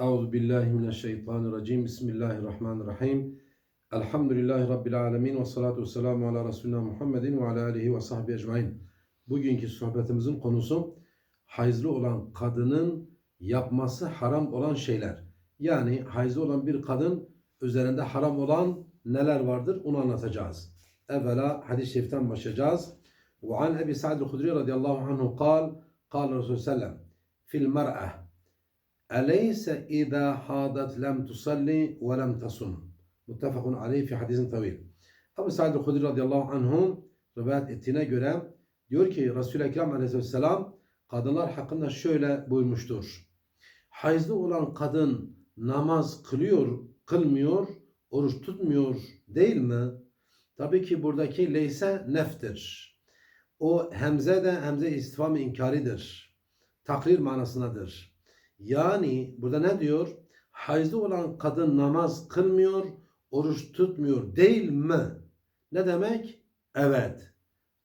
Euzu billahi mineşşeytanirracim. Bismillahirrahmanirrahim. Elhamdülillahi rabbil alamin ve salatu vesselamu ala resulina Muhammedin ve ala alihi ve sahbihi ecmaîn. Bugünkü sohbetimizin konusu hayızlı olan kadının yapması haram olan şeyler. Yani hayızlı olan bir kadın üzerinde haram olan neler vardır onu anlatacağız. Evvela hadis-i şeriften başlayacağız. Ve an Ebi Sa'd el-Hudri radıyallahu anhu kal, kal Resulü sellem fil mer'eh Eleyse izâ hâdet lem tusalli ve lem tasum. Muttefakun aleyh fi hadisin tavil. Ebu Sa'd el-Hudri radıyallahu anhum rivayet ettiğine göre diyor ki Resul-i Ekrem aleyhisselam kadınlar hakkında şöyle buyurmuştur. Hayızlı olan kadın namaz kılıyor, kılmıyor, oruç tutmuyor değil mi? Tabii ki buradaki leyse neftir. O hemze de hemze istifam inkaridir. Takrir manasındadır. Yani burada ne diyor? Hayızlı olan kadın namaz kılmıyor, oruç tutmuyor değil mi? Ne demek? Evet.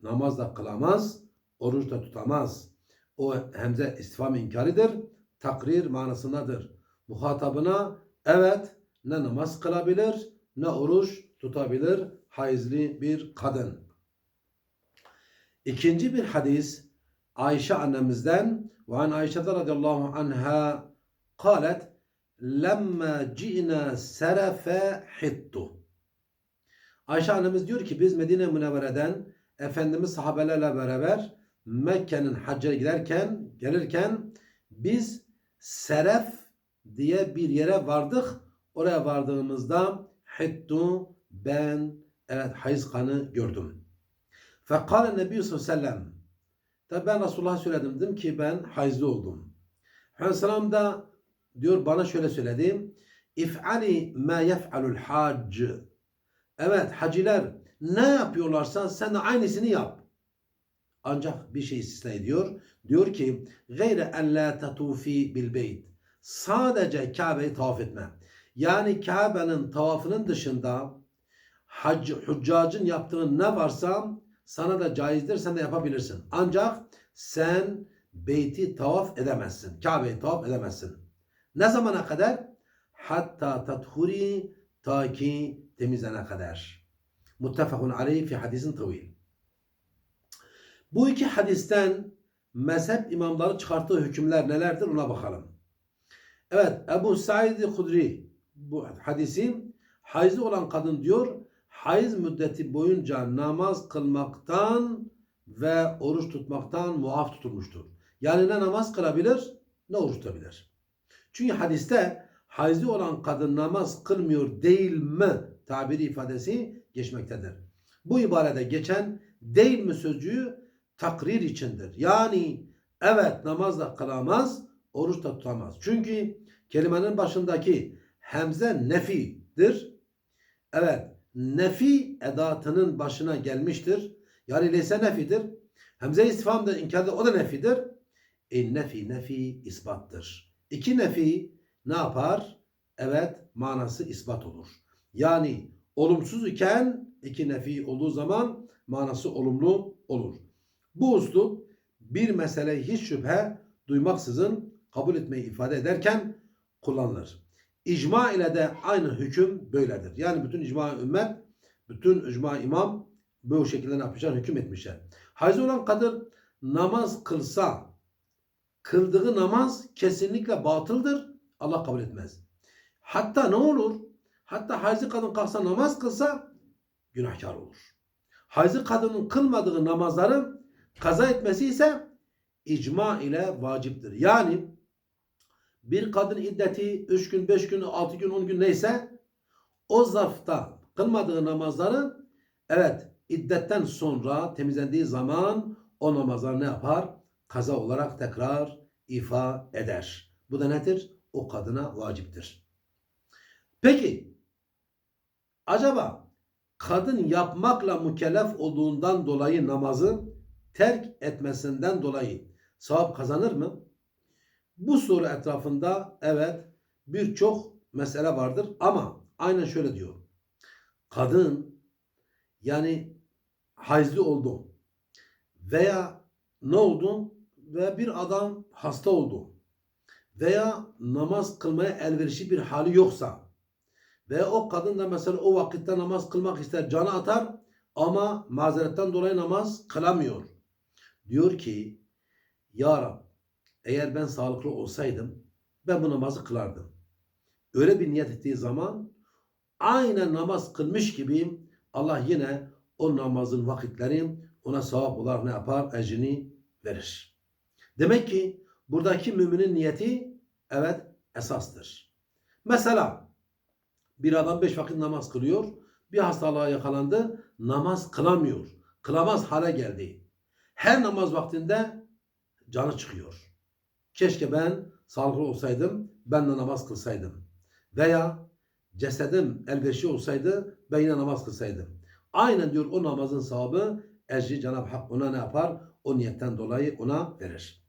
Namaz da kılamaz, oruç da tutamaz. O hemze istifam inkaridir, takrir manasındadır. Muhatabına evet ne namaz kılabilir ne oruç tutabilir hayızlı bir kadın. İkinci bir hadis Ayşe annemizden ve an Ayşe radıyallahu anha kalet lemma ci'na serefe hittu. Ayşe annemiz diyor ki biz Medine Münevvere'den Efendimiz sahabelerle beraber Mekke'nin hacca giderken gelirken biz Seref diye bir yere vardık. Oraya vardığımızda hittu ben evet hayız kanı gördüm. Fekale Nebi sallallahu aleyhi ve sellem Tabi ben Resulullah'a söyledim. Dedim ki ben hayızlı oldum. Aleyhisselam da diyor bana şöyle söyledi. İf'ali ma yef'alul hac. Evet haciler ne yapıyorlarsa sen de aynısını yap. Ancak bir şey istisna ediyor. Diyor ki gayre en la tatufi bil beyt. Sadece Kabe'yi tavaf etme. Yani Kabe'nin tavafının dışında hac, huccacın yaptığı ne varsa sana da caizdir sen de yapabilirsin. Ancak sen beyti tavaf edemezsin. Kabe'yi tavaf edemezsin. Ne zamana kadar? Hatta tathuri ta ki temizlene kadar. Muttefakun aleyh fi hadisin tavil. Bu iki hadisten mezhep imamları çıkarttığı hükümler nelerdir ona bakalım. Evet Ebu Said Hudri bu hadisin hayızlı olan kadın diyor hayız müddeti boyunca namaz kılmaktan ve oruç tutmaktan muaf tutulmuştur. Yani ne namaz kılabilir ne oruç tutabilir. Çünkü hadiste hayızlı olan kadın namaz kılmıyor değil mi tabiri ifadesi geçmektedir. Bu ibarede geçen değil mi sözcüğü takrir içindir. Yani evet namaz da kılamaz, oruç da tutamaz. Çünkü kelimenin başındaki hemze nefidir. Evet nefi edatının başına gelmiştir. Yani leyse nefidir. Hemze istifam da inkarda o da nefidir. E nefi nefi isbattır. İki nefi ne yapar? Evet manası ispat olur. Yani olumsuz iken iki nefi olduğu zaman manası olumlu olur. Bu uslup bir meseleyi hiç şüphe duymaksızın kabul etmeyi ifade ederken kullanılır. İcma ile de aynı hüküm böyledir. Yani bütün icma ümmet, bütün icma imam bu şekilde ne yapmışlar? Hüküm etmişler. Hayız olan kadın namaz kılsa, kıldığı namaz kesinlikle batıldır. Allah kabul etmez. Hatta ne olur? Hatta hayızlı kadın kalksa namaz kılsa günahkar olur. Hayızlı kadının kılmadığı namazları kaza etmesi ise icma ile vaciptir. Yani bir kadın iddeti 3 gün, 5 gün, 6 gün, 10 gün neyse o zarfta kılmadığı namazları evet iddetten sonra temizlendiği zaman o namazlar ne yapar? Kaza olarak tekrar ifa eder. Bu da nedir? O kadına vaciptir. Peki acaba kadın yapmakla mükellef olduğundan dolayı namazı terk etmesinden dolayı sevap kazanır mı? Bu soru etrafında evet birçok mesele vardır ama aynen şöyle diyor. Kadın yani hayızlı oldu veya ne oldu ve bir adam hasta oldu veya namaz kılmaya elverişli bir hali yoksa ve o kadın da mesela o vakitte namaz kılmak ister, canı atar ama mazeretten dolayı namaz kılamıyor. Diyor ki, Ya Rab, eğer ben sağlıklı olsaydım ben bu namazı kılardım. Öyle bir niyet ettiği zaman aynen namaz kılmış gibiyim. Allah yine o namazın vakitleri ona sevap olarak ne yapar? Ecrini verir. Demek ki buradaki müminin niyeti evet esastır. Mesela bir adam beş vakit namaz kılıyor. Bir hastalığa yakalandı. Namaz kılamıyor. Kılamaz hale geldi. Her namaz vaktinde canı çıkıyor. Keşke ben sağlıklı olsaydım. Ben de namaz kılsaydım. Veya cesedim elverişli olsaydı ben yine namaz kılsaydım. Aynen diyor o namazın sahibi ecri Cenab-ı Hak ona ne yapar? O niyetten dolayı ona verir.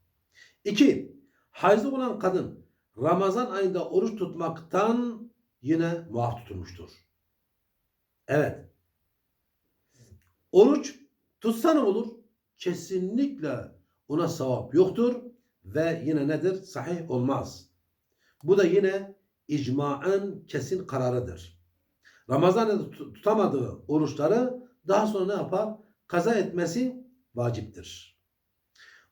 İki, hayızlı olan kadın Ramazan ayında oruç tutmaktan yine muaf tutulmuştur. Evet. Oruç tutsa ne olur? Kesinlikle ona sevap yoktur ve yine nedir? Sahih olmaz. Bu da yine icmaen kesin kararıdır. Ramazan ayında tut- tutamadığı oruçları daha sonra ne yapar? Kaza etmesi vaciptir.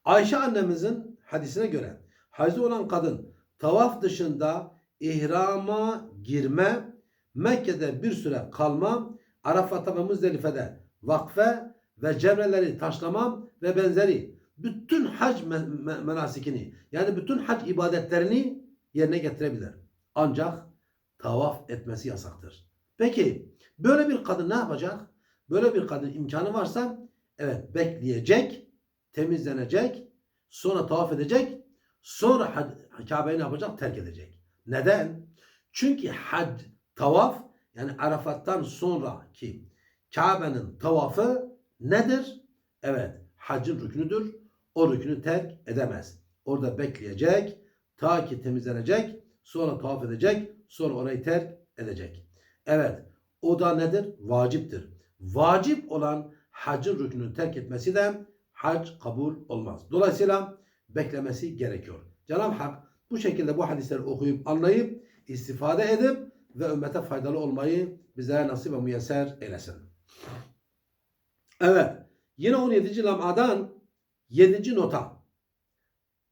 Ayşe annemizin hadisine göre hayızlı olan kadın tavaf dışında ihrama girme, Mekke'de bir süre kalma, Arafat'ta ve Müzdelife'de vakfe ve cemreleri taşlamam ve benzeri bütün hac me- me- menasikini yani bütün hac ibadetlerini yerine getirebilir. Ancak tavaf etmesi yasaktır. Peki böyle bir kadın ne yapacak? Böyle bir kadın imkanı varsa evet bekleyecek, temizlenecek, sonra tavaf edecek, sonra Kabe'yi ne yapacak? Terk edecek. Neden? Çünkü hac, tavaf yani Arafat'tan sonraki Kabe'nin tavafı nedir? Evet, hacın rükünüdür. O rükünü terk edemez. Orada bekleyecek, ta ki temizlenecek, sonra tavaf edecek, sonra orayı terk edecek. Evet, o da nedir? Vaciptir. Vacip olan hacın rükünü terk etmesi de hac kabul olmaz. Dolayısıyla beklemesi gerekiyor. Cenab-ı Hak bu şekilde bu hadisleri okuyup anlayıp istifade edip ve ümmete faydalı olmayı bize nasip ve müyesser eylesin. Evet. Yine 17. lamadan 7. nota.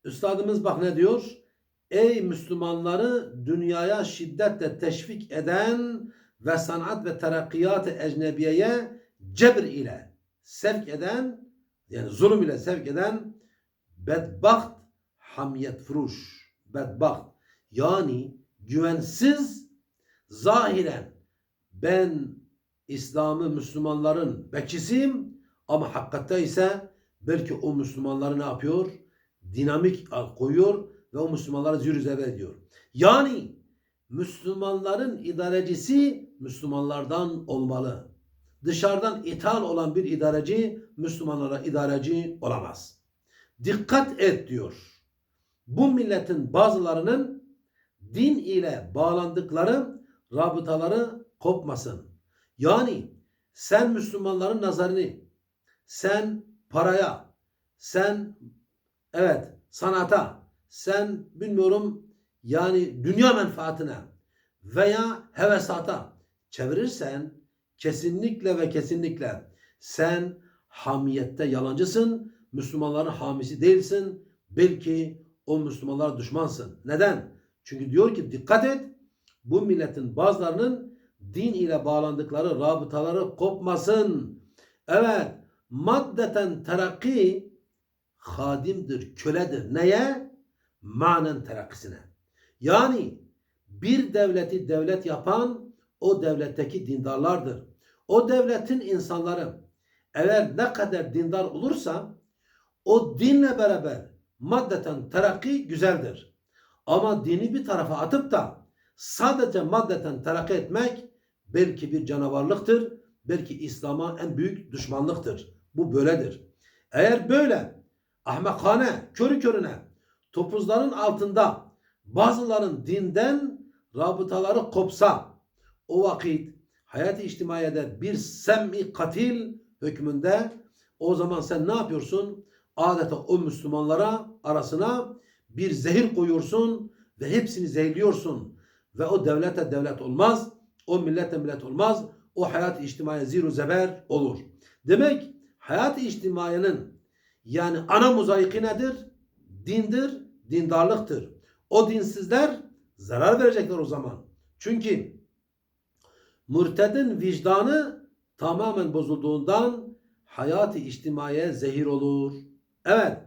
Üstadımız bak ne diyor? Ey Müslümanları dünyaya şiddetle teşvik eden ve sanat ve terakkiyat-ı ecnebiyeye cebr ile sevk eden yani zulüm ile sevk eden bedbaht hamiyet furuş bedbaht yani güvensiz zahiren ben İslam'ı Müslümanların bekçisiyim ama hakikatte ise belki o Müslümanları ne yapıyor? Dinamik koyuyor ve o Müslümanları zürüzeve ediyor. Yani Müslümanların idarecisi Müslümanlardan olmalı. Dışarıdan ithal olan bir idareci Müslümanlara idareci olamaz. Dikkat et diyor. Bu milletin bazılarının din ile bağlandıkları rabıtaları kopmasın. Yani sen Müslümanların nazarını sen paraya, sen evet sanata, sen bilmiyorum yani dünya menfaatine veya hevesata çevirirsen kesinlikle ve kesinlikle sen hamiyette yalancısın, Müslümanların hamisi değilsin, belki o Müslümanlara düşmansın. Neden? Çünkü diyor ki dikkat et bu milletin bazılarının din ile bağlandıkları rabıtaları kopmasın. Evet maddeten terakki hadimdir, köledir. Neye? Manen terakkisine. Yani bir devleti devlet yapan o devletteki dindarlardır. O devletin insanları eğer ne kadar dindar olursa o dinle beraber maddeten terakki güzeldir. Ama dini bir tarafa atıp da sadece maddeten terakki etmek belki bir canavarlıktır. Belki İslam'a en büyük düşmanlıktır. Bu böyledir. Eğer böyle ahmakane, körü körüne topuzların altında bazıların dinden rabıtaları kopsa o vakit hayat-ı içtimaiyede bir sem'i katil hükmünde o zaman sen ne yapıyorsun? Adeta o Müslümanlara arasına bir zehir koyuyorsun ve hepsini zehirliyorsun ve o devlete devlet olmaz, o millete millet olmaz, o hayat-ı içtimai ziru zeber olur. Demek hayat-ı içtimaiyenin yani ana mozaiki nedir? Dindir, dindarlıktır. O dinsizler zarar verecekler o zaman. Çünkü mürtedin vicdanı tamamen bozulduğundan hayat-ı içtimaiye zehir olur. Evet,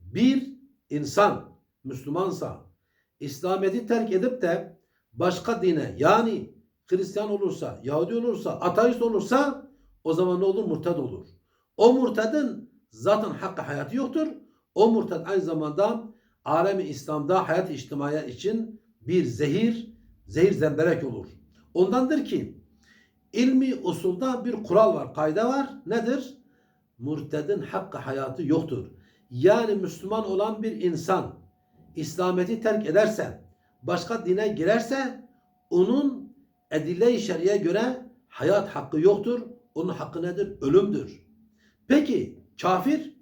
bir insan Müslümansa İslamiyet'i terk edip de başka dine yani Hristiyan olursa, Yahudi olursa, ateist olursa o zaman ne olur? Murted olur. O murtedin zaten hakkı hayatı yoktur. O murted aynı zamanda alemi İslam'da hayat içtimaiye için bir zehir, zehir zemberek olur. Ondandır ki ilmi usulda bir kural var, kayda var. Nedir? Murtedin hakkı hayatı yoktur. Yani Müslüman olan bir insan İslamiyet'i terk ederse, başka dine girerse onun edille-i şer'iye göre hayat hakkı yoktur. Onun hakkı nedir? Ölümdür. Peki kafir?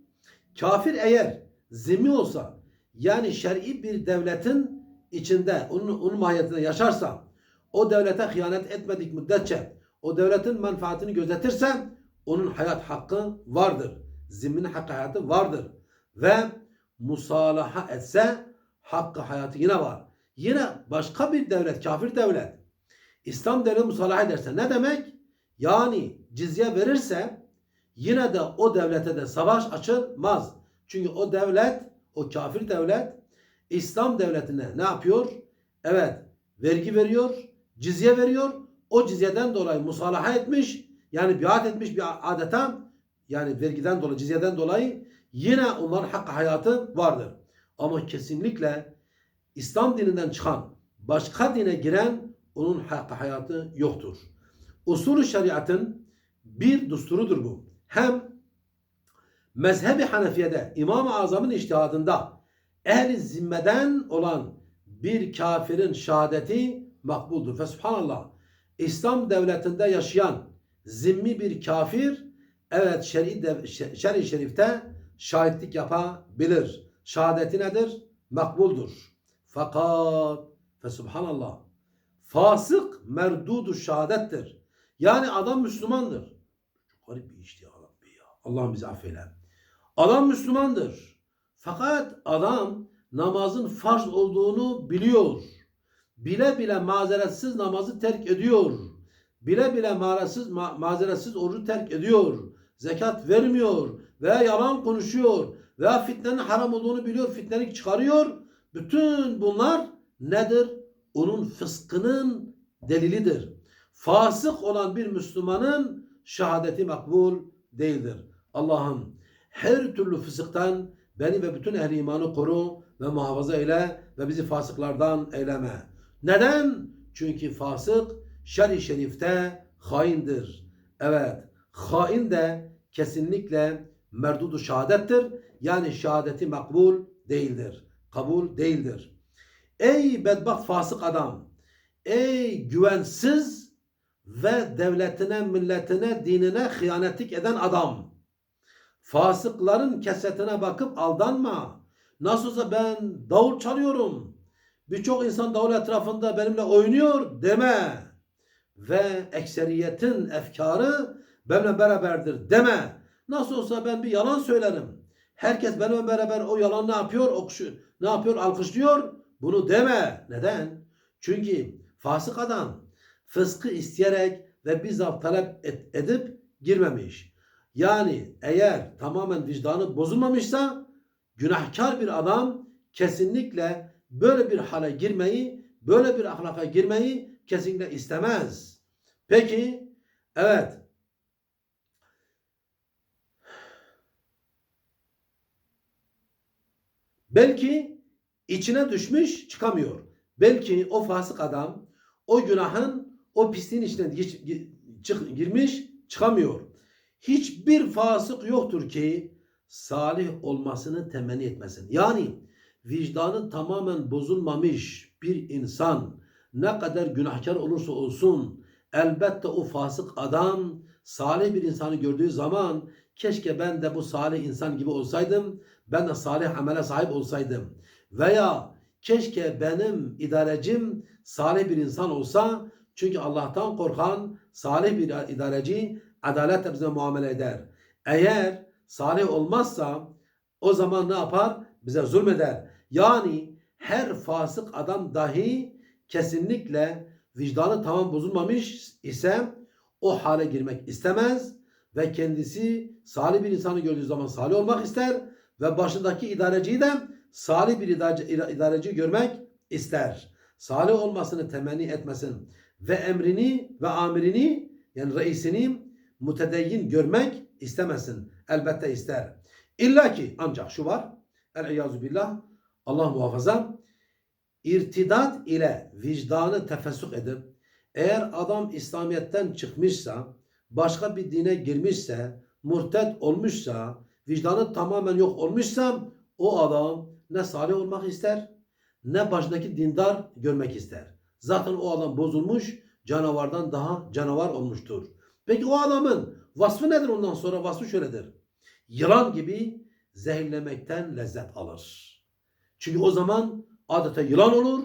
Kafir eğer zimmi olsa yani şer'i bir devletin içinde onun, onun mahiyetinde yaşarsa o devlete hıyanet etmedik müddetçe o devletin menfaatini gözetirse onun hayat hakkı vardır. Zimminin hakkı hayatı vardır. Ve musalaha etse hakkı hayatı yine var. Yine başka bir devlet, kafir devlet İslam devleti musalaha ederse ne demek? Yani cizye verirse yine de o devlete de savaş açılmaz. Çünkü o devlet, o kafir devlet İslam devletine ne yapıyor? Evet, vergi veriyor, cizye veriyor. O cizyeden dolayı musalaha etmiş, yani biat etmiş bir adeta yani vergiden dolayı, cizyeden dolayı yine onların hakkı hayatı vardır. Ama kesinlikle İslam dininden çıkan, başka dine giren onun hakkı hayatı yoktur. Usulü şeriatın bir düsturudur bu. Hem mezhebi Hanefiye'de İmam-ı Azam'ın iştihadında ehli zimmeden olan bir kafirin şehadeti makbuldur. Ve subhanallah İslam devletinde yaşayan zimmi bir kafir evet şer'i dev, şer'i şerifte şahitlik yapabilir. Şehadeti nedir? Makbuldur. Fakat ve subhanallah fasık merdudu şehadettir. Yani adam Müslümandır. Garip bir işti ya Rabbi ya. Allah'ım bizi affeyle. Adam Müslümandır. Fakat adam namazın farz olduğunu biliyor. Bile bile mazeretsiz namazı terk ediyor. Bile bile mazeretsiz, ma mazeretsiz orucu terk ediyor. Zekat vermiyor veya yalan konuşuyor veya fitnenin haram olduğunu biliyor, fitnelik çıkarıyor. Bütün bunlar nedir? Onun fıskının delilidir. Fasık olan bir Müslümanın şehadeti makbul değildir. Allah'ım her türlü fısıktan beni ve bütün ehli imanı koru ve muhafaza eyle ve bizi fasıklardan eyleme. Neden? Çünkü fasık şer-i şerifte haindir. Evet, hain de kesinlikle merdudu şehadettir. Yani şehadeti makbul değildir. Kabul değildir. Ey bedbaht fasık adam! Ey güvensiz ve devletine, milletine, dinine hıyanetlik eden adam! Fasıkların kesetine bakıp aldanma. Nasılsa ben davul çalıyorum. Birçok insan davul etrafında benimle oynuyor deme. Ve ekseriyetin efkarı benimle beraberdir deme. Nasıl olsa ben bir yalan söylerim. Herkes benimle beraber o yalan ne yapıyor? Okşu, ne yapıyor? Alkışlıyor. Bunu deme. Neden? Çünkü fasık adam fıskı isteyerek ve bizzat talep edip girmemiş. Yani eğer tamamen vicdanı bozulmamışsa günahkar bir adam kesinlikle böyle bir hale girmeyi, böyle bir ahlaka girmeyi kesinlikle istemez. Peki, evet. Belki içine düşmüş çıkamıyor. Belki o fasık adam o günahın o pisliğin içine girmiş çıkamıyor. Hiçbir fasık yoktur ki salih olmasını temenni etmesin. Yani vicdanı tamamen bozulmamış bir insan ne kadar günahkar olursa olsun elbette o fasık adam salih bir insanı gördüğü zaman keşke ben de bu salih insan gibi olsaydım ben de salih amele sahip olsaydım veya keşke benim idarecim salih bir insan olsa. Çünkü Allah'tan korkan salih bir idareci adaletle bize muamele eder. Eğer salih olmazsa o zaman ne yapar? Bize zulmeder. Yani her fasık adam dahi kesinlikle vicdanı tamam bozulmamış ise o hale girmek istemez ve kendisi salih bir insanı gördüğü zaman salih olmak ister ve başındaki idareciyi de salih bir idareci, görmek ister. Salih olmasını temenni etmesin ve emrini ve amirini yani reisini mütedeyyin görmek istemesin. Elbette ister. İlla ki ancak şu var. El-İyyazu billah. Allah muhafaza. İrtidat ile vicdanı tefessük edip eğer adam İslamiyet'ten çıkmışsa, başka bir dine girmişse, murted olmuşsa, vicdanı tamamen yok olmuşsa o adam ne salih olmak ister ne başındaki dindar görmek ister. Zaten o adam bozulmuş, canavardan daha canavar olmuştur. Peki o adamın vasfı nedir ondan sonra? Vasfı şöyledir. Yılan gibi zehirlemekten lezzet alır. Çünkü o zaman adeta yılan olur.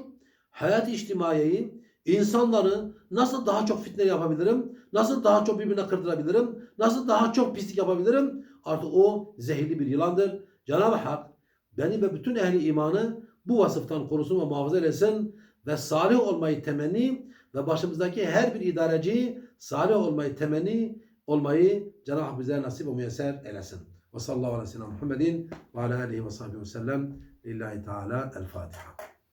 Hayat içtimaiyeyi, insanları nasıl daha çok fitne yapabilirim, nasıl daha çok birbirine kırdırabilirim, nasıl daha çok pislik yapabilirim artık o zehirli bir yılandır. Cenab-ı Hak beni ve bütün ehli imanı bu vasıftan korusun ve muhafaza eylesin ve salih olmayı temenni ve başımızdaki her bir idareci salih olmayı temenni olmayı Cenab-ı Hak bize nasip ve müyesser eylesin. Ve sallallahu aleyhi ve sellem Muhammedin ve ala sahbihi ve sellem lillahi teala el Fatiha.